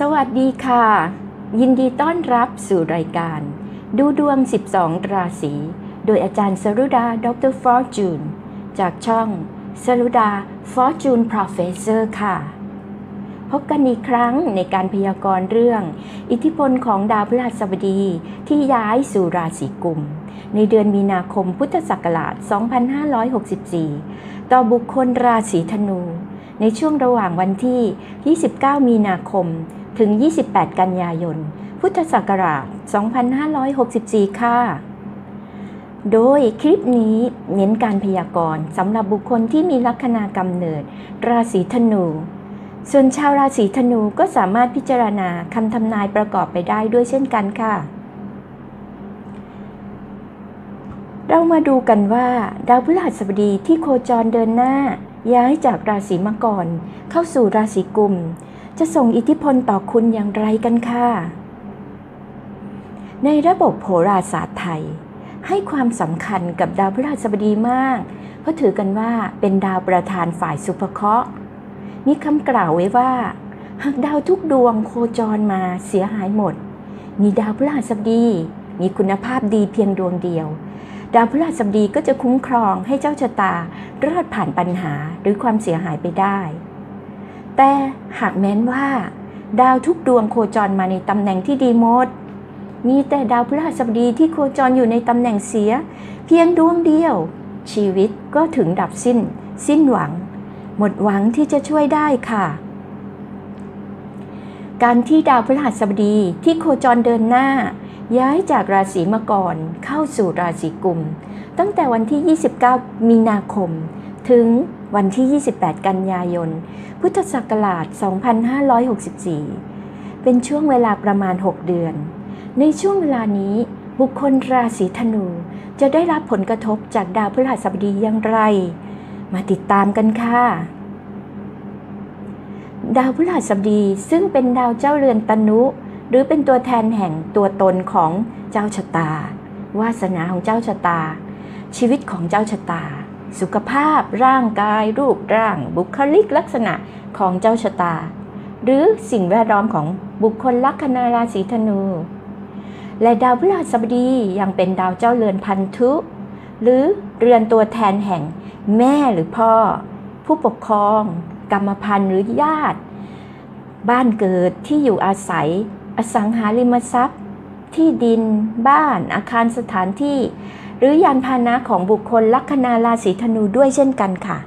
สวัสดีค่ะ ยินดีต้อนรับสู่รายการ ดูดวง 12 ราศี โดยอาจารย์สรุดา ดรฟอร์จูน จากช่องสรุดาฟอร์จูน p รเฟสเซอร์ค่ะ พบกันอีกครั้งในการพยากรณ์เรื่อง อิทธิพลของดาวพฤหัสบดีที่ย้ายสู่ราศีกุม ในเดือนมีนาคมพุทธศักราช 2564 ต่อบุคคลราศีธนูในช่วงระหว่างวันที่ 29 มีนาคม ถึง 28 กันยายน พุทธศักราช 2564 ค่ะ โดยคลิปนี้เน้นการพยากรณ์สำหรับบุคคลที่มีลัคนากำเนิด ราศีธนู ส่วนชาวราศีธนูก็สามารถพิจารณาคำทำนายประกอบไปได้ด้วยเช่นกันค่ะ เรามาดูกันว่า ดาวพฤหัสบดีที่โคจรเดินหน้า ย้ายจากราศีมังกรเข้าสู่ราศีกุม จะส่งอิทธิพลต่อคุณอย่างไรกันค่ะ ในระบบโหราศาสตร์ไทย ให้ความสำคัญกับดาวพฤหัสบดีมาก เพราะถือกันว่าเป็นดาวประธานฝ่ายสุภเคราะห์มีคำกล่าวไว้ว่า หากดาวทุกดวงโคจรมาเสียหายหมด มีดาวพฤหัสบดีมีคุณภาพดีเพียงดวงเดียว ดาวพฤหัสบดีก็จะคุ้มครองให้เจ้าชะตารอดผ่านปัญหาหรือความเสียหายไปได้ แต่หากแม้นว่า ดาวทุกดวงโคจรมาในตำแหน่งที่ดีหมด มีแต่ดาวพฤหัสบดีที่โคจรอยู่ในตำแหน่งเสีย เพียงดวงเดียว ชีวิตก็ถึงดับสิ้น สิ้นหวัง หมดหวังที่จะช่วยได้ค่ะการที่ดาวพฤหัสบดีที่โคจรเดินหน้า ย้ายจากราศีมังกรเข้าสู่ราศีกุม ตั้งแต่วันที่ 29 มีนาคม ถึงวันที่ 28 กันยายน พุทธศักราช 2564 เป็นช่วงเวลาประมาณ 6 เดือน ในช่วงเวลานี้บุคคลราศีธนูจะได้รับผลกระทบจากดาวพฤหัสบดีอย่างไร มาติดตามกันค่ะ ดาวพฤหัสบดีซึ่งเป็นดาวเจ้าเรือนตนุ หรือเป็นตัวแทนแห่งตัวตนของเจ้าชะตา วาสนาของเจ้าชะตา ชีวิตของเจ้าชะตา สุขภาพร่างกายรูปร่าง บุคลิกลักษณะของเจ้าชะตา หรือสิ่งแวดล้อมของบุคคลลัคนาราศีธนู และดาวพฤหัสบดียังเป็นดาวเจ้าเรือนพันธุ หรือเรือนตัวแทนแห่งแม่หรือพ่อ ผู้ปกครอง กรรมพันธุ์หรือญาติ บ้านเกิดที่อยู่อาศัย อสังหาริมทรัพย์ ที่ดิน บ้าน อาคารสถานที่ หรือยานพาหนะของบุคคลลัคนาราศีธนูด้วยเช่นกันค่ะ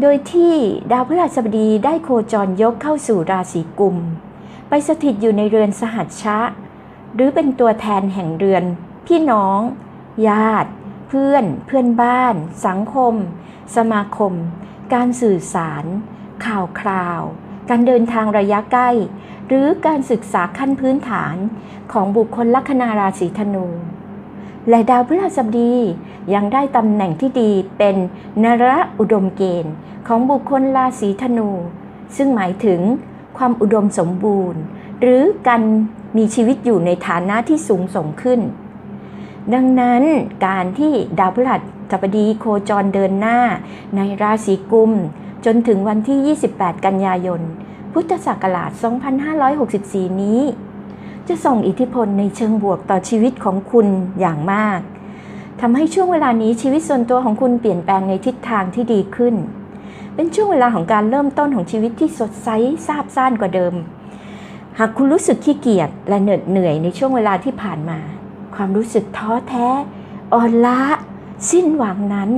โดยที่ดาวพฤหัสบดีได้โคจรยกเข้าสู่ราศีกุม ไปสถิตอยู่ในเรือนสหัชชะ หรือเป็นตัวแทนแห่งเรือน พี่น้อง ญาติ เพื่อน เพื่อนบ้าน สังคม สมาคม การสื่อสาร ข่าวคราว การเดินทางระยะใกล้ หรือการศึกษาขั้นพื้นฐานของบุคคลลัคนาราศีธนู และดาวพฤหัสบดียังได้ตำแหน่งที่ดีเป็นนระอุดมเกณฑ์ของบุคคลราศีธนู ซึ่งหมายถึงความอุดมสมบูรณ์ หรือการมีชีวิตอยู่ในฐานะที่สูงส่งขึ้น ดังนั้นการที่ดาวพฤหัสบดีโคจรเดินหน้าในราศีกุม จนถึงวันที่ 28 กันยายน พุทธศักราช 2564 นี้ จะส่งอิทธิพลในเชิงบวกต่อชีวิตของคุณอย่างมากทำให้ช่วงเวลานี้ชีวิตส่วนตัวของคุณเปลี่ยนแปลงในทิศทางที่ดีขึ้น เป็นช่วงเวลาของการเริ่มต้นของชีวิตที่สดใสซาบซ่านกว่าเดิม หากคุณรู้สึกขี้เกียจและเหน็ดเหนื่อยในช่วงเวลาที่ผ่านมา ความรู้สึกท้อแท้ อ่อนล้า สิ้นหวังนั้น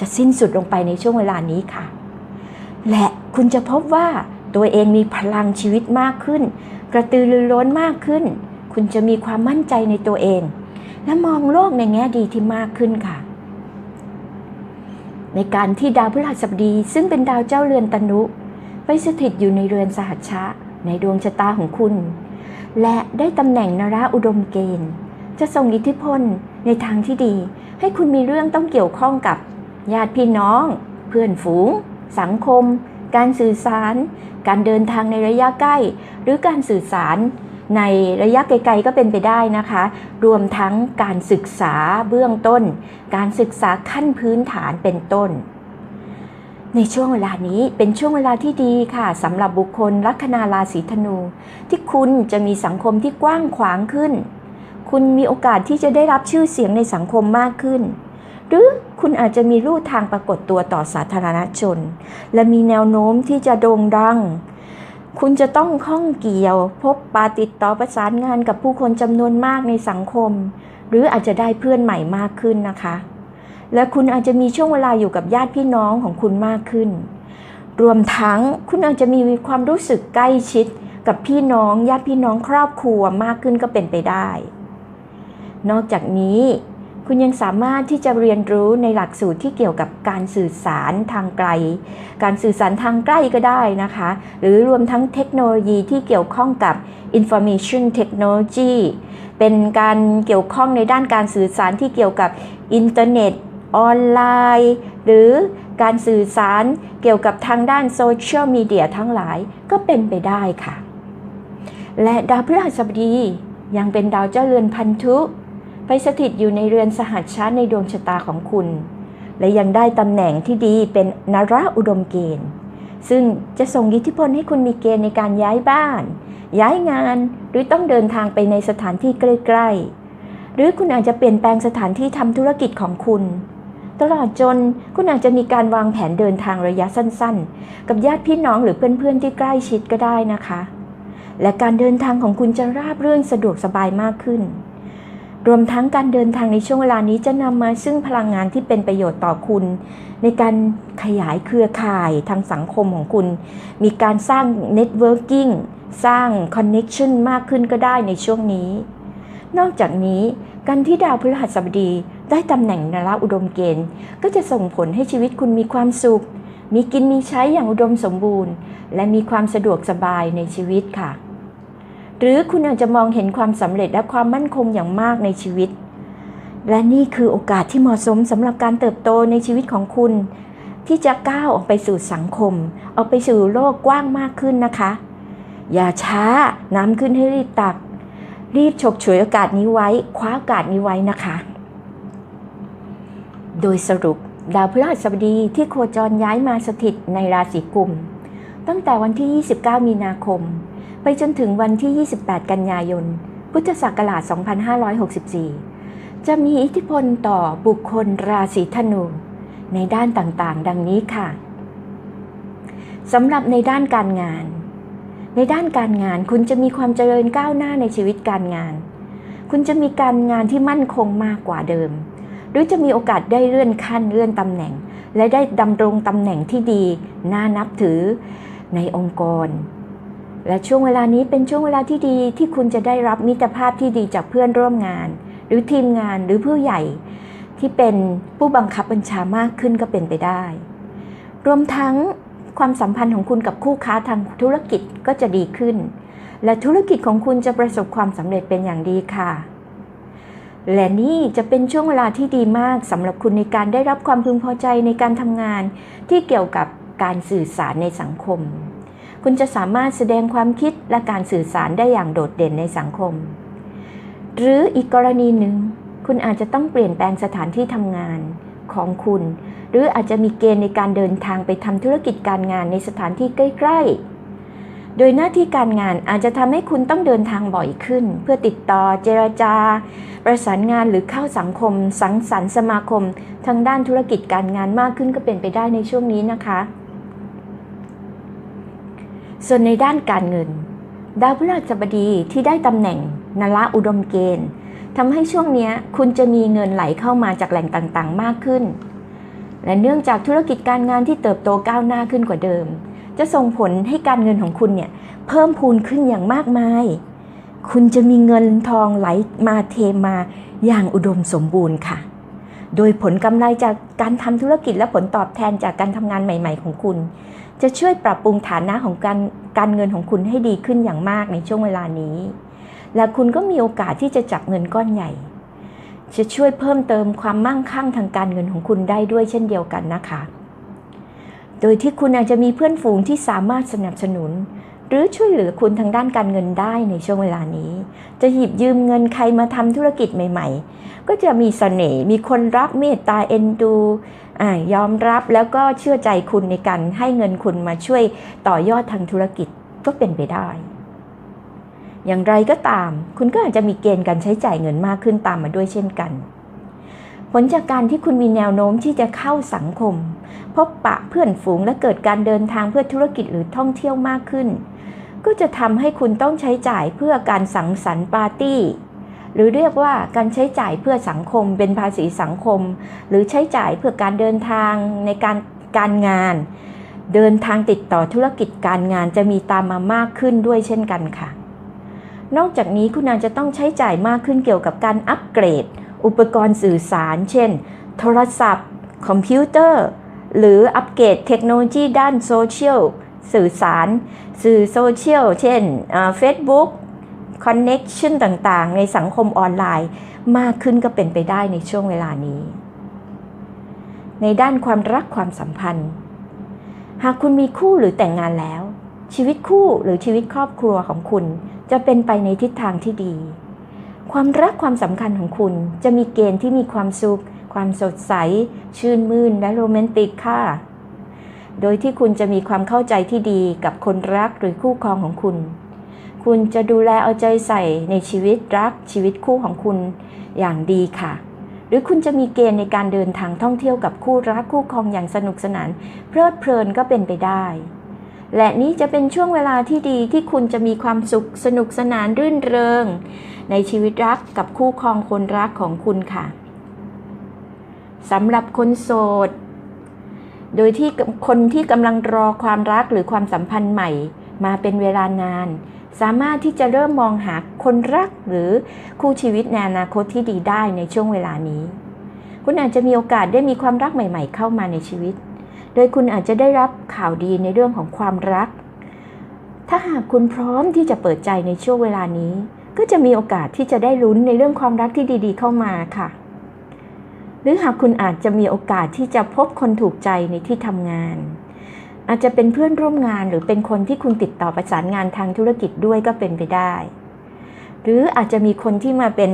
จะสิ้นสุดลงไปในช่วงเวลานี้ค่ะ และคุณจะพบว่าตัวเองมีพลังชีวิตมากขึ้น กระตือรือร้นมากขึ้น คุณจะมีความมั่นใจในตัวเอง และมองโลกในแง่ดีที่มากขึ้นค่ะ ในการที่ดาวพฤหัสบดี ซึ่งเป็นดาวเจ้าเรือนตนุ ไปสถิตอยู่ในเรือนสหัชชะ ในดวงชะตาของคุณ และได้ตำแหน่งนราอุดมเกณฑ์ จะส่งอิทธิพลในทางที่ดี ให้คุณมีเรื่องต้องเกี่ยวข้องกับญาติพี่น้อง เพื่อนฝูง สังคม การสื่อสาร การเดินทางในระยะใกล้ หรือการสื่อสารในระยะไกลๆก็เป็นไปได้นะคะ รวมทั้งการศึกษาเบื้องต้น การศึกษาขั้นพื้นฐานเป็นต้น ในช่วงเวลานี้เป็นช่วงเวลาที่ดีค่ะสำหรับบุคคลลัคนาราศีธนู ที่คุณจะมีสังคมที่กว้างขวางขึ้น คุณมีโอกาสที่จะได้รับชื่อเสียงในสังคมมากขึ้น หรือคุณอาจจะมีรูทางปรากฏตัวต่อสาธารณชน และมีแนวโน้มที่จะโด่งดัง คุณจะต้องข้องเกี่ยว พบปาติดต่อประสานงานกับผู้คนจำนวนมากในสังคม หรืออาจจะได้เพื่อนใหม่มากขึ้นนะคะ และคุณอาจจะมีช่วงเวลาอยู่กับญาติพี่น้องของคุณมากขึ้น รวมทั้งคุณอาจจะมีความรู้สึกใกล้ชิดกับพี่น้องญาติพี่น้องครอบครัวมากขึ้นก็เป็นไปได้ นอกจากนี้ คุณยังสามารถที่จะเรียนรู้ในหลักสูตรที่เกี่ยวกับการสื่อสารทางไกล การสื่อสารทางใกล้ก็ได้นะคะ หรือรวมทั้งเทคโนโลยีที่เกี่ยวข้องกับ information technology เป็นการเกี่ยวข้องในด้านการสื่อสารที่เกี่ยวกับอินเทอร์เน็ตออนไลน์ หรือการสื่อสารเกี่ยวกับทางด้านโซเชียลมีเดียทั้งหลายก็เป็นไปได้ค่ะ และดาวพฤหัสบดียังเป็นดาวเจ้าเรือนพันธุ ไปสถิตอยู่ในเรือนสหัชชาในดวงชะตาของคุณ และยังได้ตำแหน่งที่ดีเป็นนราอุดมเกณฑ์ ซึ่งจะส่งอิทธิพลให้คุณมีเกณฑ์ในการย้ายบ้าน ย้ายงานหรือต้องเดินทางไปในสถานที่ใกล้ๆ หรือคุณอาจจะเปลี่ยนแปลงสถานที่ทำธุรกิจของคุณ ตลอดจนคุณอาจจะมีการวางแผนเดินทางระยะสั้นๆ กับญาติพี่น้องหรือเพื่อนๆที่ใกล้ชิดก็ได้นะคะ และการเดินทางของคุณจะราบรื่นสะดวกสบายมากขึ้น รวมทั้งการเดินทางในช่วงเวลานี้จะนำมาซึ่งพลังงานที่เป็นประโยชน์ต่อคุณ ในการขยายเครือข่ายทางสังคมของคุณ มีการสร้างเน็ตเวิร์กิ่งสร้างคอนเน็ชันมากขึ้นก็ได้ในช่วงนี้ นอกจากนี้การที่ดาวพฤหัสบดีได้ตำแหน่งนราอุดมเกณฑ์ ก็จะส่งผลให้ชีวิตคุณมีความสุข มีกินมีใช้อย่างอุดมสมบูรณ์ และมีความสะดวกสบายในชีวิตค่ะ หรือคุณอาจจะมองเห็นความสำเร็จและความมั่นคงอย่างมากในชีวิต และนี่คือโอกาสที่เหมาะสมสำหรับการเติบโตในชีวิตของคุณ ที่จะก้าวออกไปสู่สังคม ออกไปสู่โลกกว้างมากขึ้นนะคะ อย่าช้าน้ำขึ้นให้รีบตัก รีบฉกฉวยโอกาสนี้ไว้ คว้าโอกาสนี้ไว้นะคะ โดยสรุปดาวพฤหัสบดีที่โคจรย้ายมาสถิตในราศีกุม ตั้งแต่วันที่ 29 มีนาคม ไปจนถึงวันที่ 28 กันยายน พุทธศักราช 2564 จะมีอิทธิพลต่อบุคคลราศีธนู ในด้านต่างๆ ดังนี้ค่ะสำหรับในด้านการงาน ในด้านการงานคุณจะมีความเจริญก้าวหน้าในชีวิตการงาน คุณจะมีการงานที่มั่นคงมากกว่าเดิม หรือจะมีโอกาสได้เลื่อนขั้นเลื่อนตำแหน่ง และได้ดำรงตำแหน่งที่ดี น่านับถือในองค์กร และช่วงเวลานี้เป็นช่วงเวลาที่ดีที่คุณจะได้รับมิตรภาพที่ดีจากเพื่อนร่วมงาน หรือทีมงานหรือผู้ใหญ่ ที่เป็นผู้บังคับบัญชามากขึ้นก็เป็นไปได้ รวมทั้งความสัมพันธ์ของคุณกับคู่ค้าทางธุรกิจก็จะดีขึ้น และธุรกิจของคุณจะประสบความสำเร็จเป็นอย่างดีค่ะ และนี่จะเป็นช่วงเวลาที่ดีมากสำหรับคุณในการได้รับความพึงพอใจในการทำงานที่เกี่ยวกับการสื่อสารในสังคม คุณจะสามารถแสดงความคิดและการสื่อสารได้อย่างโดดเด่นในสังคม หรืออีกกรณีหนึ่ง คุณอาจจะต้องเปลี่ยนแปลงสถานที่ทำงานของคุณ หรืออาจจะมีเกณฑ์ในการเดินทางไปทำธุรกิจการงานในสถานที่ใกล้ๆโดยหน้าที่การงานอาจจะทำให้คุณต้องเดินทางบ่อยขึ้น เพื่อติดต่อเจรจา ประสานงานหรือเข้าสังคม สังสรรค์สมาคม ทางด้านธุรกิจการงานมากขึ้นก็เป็นไปได้ในช่วงนี้นะคะ ส่วนในด้านการเงิน ดาวพฤหัสบดีที่ได้ตำแหน่งนละอุดมเกณฑ์ทำให้ช่วงนี้คุณจะมีเงินไหลเข้ามาจากแหล่งต่างๆ มากขึ้น และเนื่องจากธุรกิจการงานที่เติบโตก้าวหน้าขึ้นกว่าเดิม จะส่งผลให้การเงินของคุณเนี่ยเพิ่มพูนขึ้นอย่างมากมาย คุณจะมีเงินทองไหลมาเทมาอย่างอุดมสมบูรณ์ค่ะ โดยผลกำไรจากการทำธุรกิจและผลตอบแทนจากการทำงานใหม่ ๆ ของคุณ จะช่วยปรับปรุงฐานะของการการเงินของคุณให้ดีขึ้นอย่างมากในช่วงเวลานี้ และคุณก็มีโอกาสที่จะจับเงินก้อนใหญ่ จะช่วยเพิ่มเติมความมั่งคั่งทางการเงินของคุณได้ด้วยเช่นเดียวกันนะคะ โดยที่คุณอาจจะมีเพื่อนฝูงที่สามารถสนับสนุน หรือช่วยเหลือคุณทางด้านการเงินได้ในช่วงเวลานี้ จะหยิบยืมเงินใครมาทำธุรกิจใหม่ ๆ ก็จะมีเสน่ห์ มีคนรักเมตตาเอ็นดู อายอมรับแล้วก็เชื่อใจคุณในการให้เงินคุณมาช่วยต่อยอดทางธุรกิจก็เป็นไปได้ อย่างไรก็ตาม คุณก็อาจจะมีเกณฑ์การใช้จ่ายเงินมากขึ้นตามมาด้วยเช่นกัน ผลจากการที่คุณมีแนวโน้มที่จะเข้าสังคม พบปะเพื่อนฝูงและเกิดการเดินทางเพื่อธุรกิจหรือท่องเที่ยวมากขึ้น ก็จะทำให้คุณต้องใช้จ่ายเพื่อการสังสรรค์ปาร์ตี้ หรือเรียกว่าการใช้จ่ายเพื่อสังคมเป็นภาษีสังคม หรือใช้จ่ายเพื่อการเดินทางในการการงาน เดินทางติดต่อธุรกิจการงานจะมีตามมามากขึ้นด้วยเช่นกันค่ะ นอกจากนี้คุณอาจจะต้องใช้จ่ายมากขึ้นเกี่ยวกับการอัปเกรด อุปกรณ์สื่อสาร เช่น โทรศัพท์ คอมพิวเตอร์ หรืออัปเกรดเทคโนโลยีด้านโซเชียลสื่อสาร สื่อโซเชียล เช่นเฟซบุ๊ก คอนเน็กชันต่างๆ ในสังคมออนไลน์ มากขึ้นก็เป็นไปได้ในช่วงเวลานี้ ในด้านความรักความสัมพันธ์ หากคุณมีคู่หรือแต่งงานแล้ว ชีวิตคู่หรือชีวิตครอบครัวของคุณ จะเป็นไปในทิศทางที่ดี ความรักความสำคัญของคุณจะมีเกณฑ์ที่มีความสุข ความสดใส ชื่นมื่นและโรแมนติกค่ะโดยที่คุณจะมีความเข้าใจที่ดีกับคนรักหรือคู่ครองของคุณ คุณจะดูแลเอาใจใส่ในชีวิตรักชีวิตคู่ของคุณอย่างดีค่ะ หรือคุณจะมีเกณฑ์ในการเดินทางท่องเที่ยวกับคู่รักคู่ครองอย่างสนุกสนาน เพลิดเพลินก็เป็นไปได้ และนี้จะเป็นช่วงเวลาที่ดีที่คุณจะมีความสุขสนุกสนานรื่นเริง ในชีวิตรักกับคู่ครองคนรักของคุณค่ะสำหรับคนโสด โดยที่คนที่กำลังรอความรักหรือความสัมพันธ์ใหม่ มาเป็นเวลานาน สามารถที่จะเริ่มมองหาคนรักหรือคู่ชีวิตในอนาคตที่ดีได้ในช่วงเวลานี้ คุณอาจจะมีโอกาสได้มีความรักใหม่ ๆ เข้ามาในชีวิต โดยคุณอาจจะได้รับข่าวดีในเรื่องของความรัก ถ้าหากคุณพร้อมที่จะเปิดใจในช่วงเวลานี้ ก็จะมีโอกาสที่จะได้ลุ้นในเรื่องความรักที่ดี ๆ เข้ามาค่ะ หรือหากคุณอาจจะมีโอกาสที่จะพบคนถูกใจในที่ทำงาน อาจจะเป็นเพื่อนร่วมงานหรือเป็นคนที่คุณติดต่อประสานงานทางธุรกิจด้วยก็เป็นไปได้ หรืออาจจะมีคนที่มาเป็น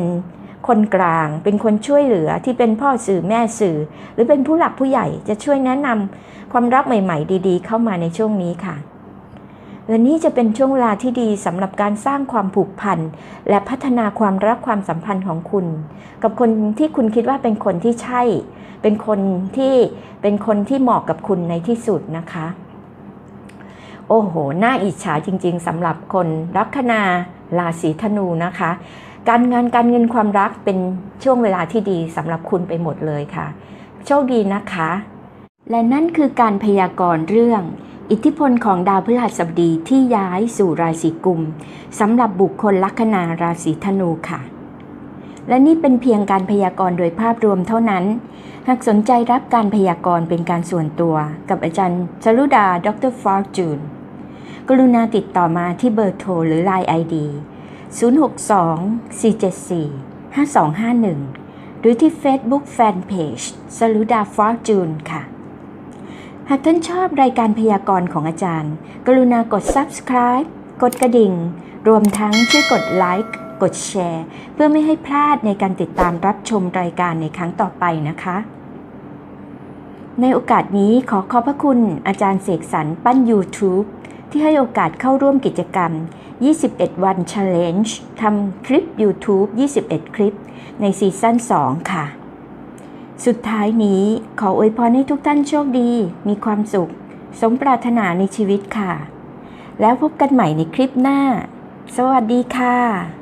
คนกลาง เป็นคนช่วยเหลือที่เป็นพ่อสื่อแม่สื่อ หรือเป็นผู้หลักผู้ใหญ่จะช่วยแนะนำความรักใหม่ ๆ ดี ๆ เข้ามาในช่วงนี้ค่ะ และนี่จะเป็นช่วงเวลาที่ดีสำหรับการสร้างความผูกพันและพัฒนาความรักความสัมพันธ์ของคุณ กับคนที่คุณคิดว่าเป็นคนที่ใช่ เป็นคนที่เป็นคนที่เหมาะกับคุณในที่สุดนะคะ โอ้โห น่าอิจฉาจริง ๆสำหรับคนลัคนาราศีธนูนะคะ การงานการเงินความรักเป็นช่วงเวลาที่ดีสำหรับคุณไปหมดเลยค่ะ โชคดีนะคะ และนั่นคือการพยากรณ์เรื่อง อิทธิพลของดาวพฤหัสบดีที่ย้ายสู่ราศีกุมสำหรับบุคคลลัคนาราศีธนูค่ะ และนี่เป็นเพียงการพยากรณ์โดยภาพรวมเท่านั้น หากสนใจรับการพยากรณ์เป็นการส่วนตัว กับอาจารย์ชลุดา ดรฟอร์จูน กรุณาติดต่อมาที่เบอร์โทรหรือ Line ID 062 474 5251 หรือที่ Facebook Fanpage สลุดาฟอร์จูนค่ะ หากท่านชอบรายการพยากรณ์ของอาจารย์ กรุณากด subscribe กดกระดิ่ง รวมทั้งช่วยกดไลค์กดแชร์ เพื่อไม่ให้พลาดในการติดตามรับชมรายการในครั้งต่อไปนะคะ ในโอกาสนี้ขอขอบพระคุณอาจารย์เสกสรรปั้น YouTube ที่ให้โอกาสเข้าร่วมกิจกรรม 21 วัน Challenge ทำคลิป YouTube 21 คลิป ในซีซั่น 2 ค่ะ สุดท้ายนี้ขออวยพรให้ทุกท่านโชคดี มีความสุข สมปรารถนาในชีวิตค่ะ แล้วพบกันใหม่ในคลิปหน้า สวัสดีค่ะ